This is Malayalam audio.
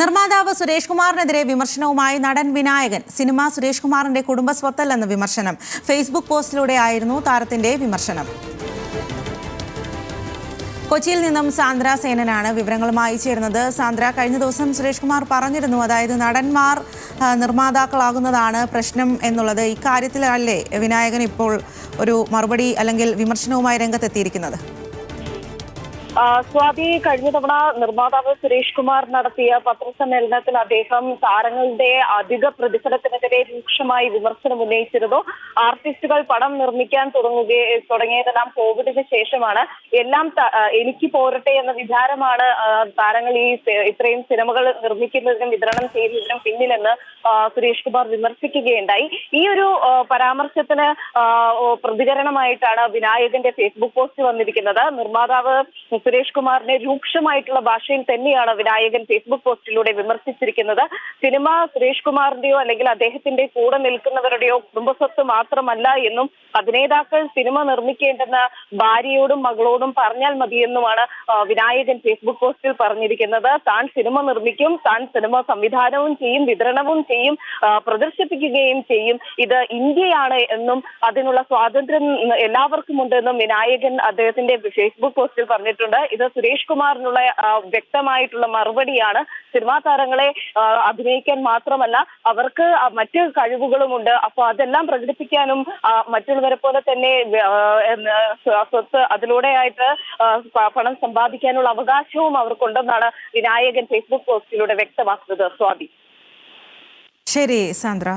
നിർമ്മാതാവ് സുരേഷ് കുമാറിനെതിരെ വിമർശനവുമായി നടൻ വിനായകൻ സിനിമ സുരേഷ് കുമാറിന്റെ കുടുംബ സ്വത്തല്ലെന്ന വിമർശനം. ഫേസ്ബുക്ക് പോസ്റ്റിലൂടെ ആയിരുന്നു താരത്തിന്റെ വിമർശനം. കൊച്ചിയിൽ നിന്നും സാന്ദ്ര സേനനാണ് വിവരങ്ങളുമായി ചേരുന്നത്. സാന്ദ്ര കഴിഞ്ഞ ദിവസം സുരേഷ് കുമാർ പറഞ്ഞിരുന്നു അതായത് നടന്മാർ നിർമ്മാതാക്കളാകുന്നതാണ് പ്രശ്നം എന്നുള്ളത്. ഇക്കാര്യത്തിലല്ലേ വിനായകൻ ഇപ്പോൾ ഒരു മറുപടി അല്ലെങ്കിൽ വിമർശനവുമായി രംഗത്തെത്തിയിരിക്കുന്നത്? സ്വാതി കഴിഞ്ഞ തവണ നിർമ്മാതാവ് സുരേഷ് കുമാർ നടത്തിയ പത്രസമ്മേളനത്തിൽ അദ്ദേഹം താരങ്ങളുടെ അധിക പ്രതിഫലത്തിനെതിരെ രൂക്ഷമായി വിമർശനം ഉന്നയിച്ചിരുന്നു. ആർട്ടിസ്റ്റുകൾ പടം നിർമ്മിക്കാൻ തുടങ്ങുക തുടങ്ങിയതെല്ലാം കോവിഡിന് ശേഷമാണ്. എല്ലാം എനിക്ക് പോരട്ടെ എന്ന വിചാരമാണ് താരങ്ങൾ ഈ ഇത്രയും സിനിമകൾ നിർമ്മിക്കുന്നതിനും വിതരണം ചെയ്യുന്നതിനും പിന്നിലെന്ന് സുരേഷ് കുമാർ വിമർശിക്കുകയുണ്ടായി. ഈ ഒരു പരാമർശത്തിന് പ്രതികരണമായിട്ടാണ് വിനായകന്റെ ഫേസ്ബുക്ക് പോസ്റ്റ് വന്നിരിക്കുന്നത്. നിർമ്മാതാവ് സുരേഷ് കുമാറിനെ രൂക്ഷമായിട്ടുള്ള ഭാഷയിൽ തന്നെയാണ് വിനായകൻ ഫേസ്ബുക്ക് പോസ്റ്റിലൂടെ വിമർശിച്ചിരിക്കുന്നത്. സിനിമ സുരേഷ് കുമാറിന്റെയോ അല്ലെങ്കിൽ അദ്ദേഹത്തിന്റെ കൂടെ നിൽക്കുന്നവരുടെയോ കുടുംബസ്വത്ത് മാത്രമല്ല എന്നും അഭിനേതാക്കൾ സിനിമ നിർമ്മിക്കേണ്ടെന്ന് ഭാര്യയോടും മകളോടും പറഞ്ഞാൽ മതിയെന്നുമാണ് വിനായകൻ ഫേസ്ബുക്ക് പോസ്റ്റിൽ പറഞ്ഞിരിക്കുന്നത്. താൻ സിനിമ നിർമ്മിക്കും താൻ സിനിമ സംവിധാനവും ചെയ്യും വിതരണവും ചെയ്യും പ്രദർശിപ്പിക്കുകയും ചെയ്യും. ഇത് ഇന്ത്യയാണ് എന്നും അതിനുള്ള സ്വാതന്ത്ര്യം എല്ലാവർക്കും ഉണ്ടെന്നും വിനായകൻ അദ്ദേഹത്തിന്റെ ഫേസ്ബുക്ക് പോസ്റ്റിൽ പറഞ്ഞിട്ടുണ്ട്. ഇത് സുരേഷ് കുമാറിനുള്ള വ്യക്തമായിട്ടുള്ള മറുപടിയാണ്. സിനിമാ താരങ്ങളെ അഭിനയിക്കാൻ മാത്രമല്ല അവർക്ക് മറ്റ് കഴിവുകളുമുണ്ട്. അപ്പൊ അതെല്ലാം പ്രകടിപ്പിക്കാനും മറ്റുള്ളവരെ പോലെ തന്നെ സ്വത്ത് അതിലൂടെയായിട്ട് പണം സമ്പാദിക്കാനുള്ള അവകാശവും അവർക്കുണ്ടെന്നാണ് വിനായകൻ ഫേസ്ബുക്ക് പോസ്റ്റിലൂടെ വ്യക്തമാക്കുന്നത്. സ്വാതി. ശരി സാന്ദ്ര.